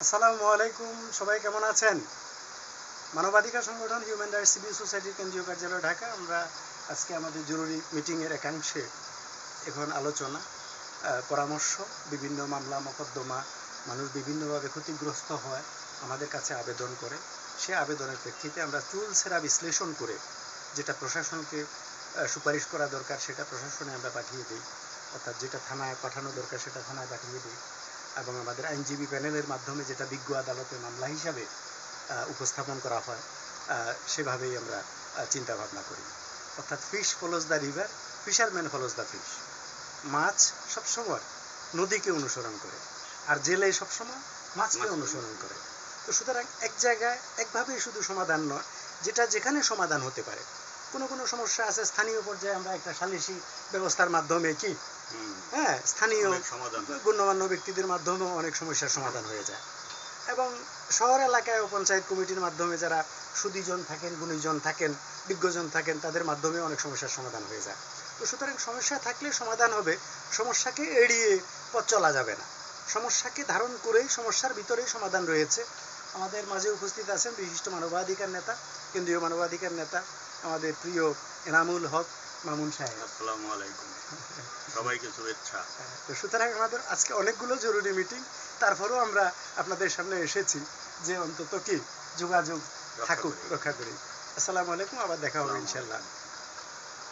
আসসালামু আলাইকুম, সবাই কেমন আছেন? মানবাধিকার সংগঠন হিউম্যান রাইটস সিভিল সোসাইটির কেন্দ্রীয় কার্যালয় ঢাকা। আমরা আজকে আমাদের জরুরি মিটিংয়ের একাংশে এখন আলোচনা পরামর্শ, বিভিন্ন মামলা, মোকদ্দমা, মানুষ বিভিন্নভাবে ক্ষতিগ্রস্ত হয়, আমাদের কাছে আবেদন করে। সে আবেদনের প্রেক্ষিতে আমরা চুল সেরা বিশ্লেষণ করে যেটা প্রশাসনকে সুপারিশ করা দরকার, সেটা প্রশাসনে আমরা পাঠিয়ে দিই। অর্থাৎ যেটা থানায় পাঠানো দরকার, সেটা থানায় পাঠিয়ে দিই। এবং আমাদের আইনজীবী প্যানেলের মাধ্যমে যেটা বিজ্ঞ আদালতে মামলা হিসাবে উপস্থাপন করা হয় সেভাবেই আমরা চিন্তা ভাবনা করি। অর্থাৎ fish follows the river fisherman follows the fish. মাছ সবসময় নদীকে অনুসরণ করে আর জেলে সবসময় মাছকে অনুসরণ করে। তো সুতরাং এক জায়গায় একভাবেই শুধু সমাধান নয় যেটা যেখানে সমাধান হতে পারে। কোনো কোনো সমস্যা আছে স্থানীয় পর্যায়ে আমরা একটা সালিসি ব্যবস্থার মাধ্যমে কি হ্যাঁ স্থানীয় গণ্যমান্য ব্যক্তিদের মাধ্যমেও অনেক সমস্যার সমাধান হয়ে যায়। এবং শহর এলাকায় ও পঞ্চায়েত কমিটির মাধ্যমে যারা সুদীজন থাকেন গুণীজন থাকেন বিজ্ঞজন থাকেন তাদের মাধ্যমে অনেক সমস্যার সমাধান হয়ে যায়। তো সুতরাং সমস্যা থাকলে সমাধান হবে সমস্যাকে এড়িয়ে পথ চলা যাবে না। সমস্যাকে ধারণ করেই সমস্যার ভিতরেই সমাধান রয়েছে। আমাদের মাঝে উপস্থিত আছেন বিশিষ্ট মানবাধিকার নেতা কেন্দ্রীয় মানবাধিকার নেতা আমাদের প্রিয় এনামুল হক মামুন সাহেব। আসসালামু আলাইকুম। সবাইকে শুভেচ্ছা। তো সুতরাং আমাদের আজকে অনেকগুলো জরুরি মিটিং তারপরেও আমরা আপনাদের সামনে এসেছি যে অন্তত কি যোগাযোগ থাকুক রক্ষা করি। আসসালামু আলাইকুম আবার দেখা হবে ইনশাল্লাহ।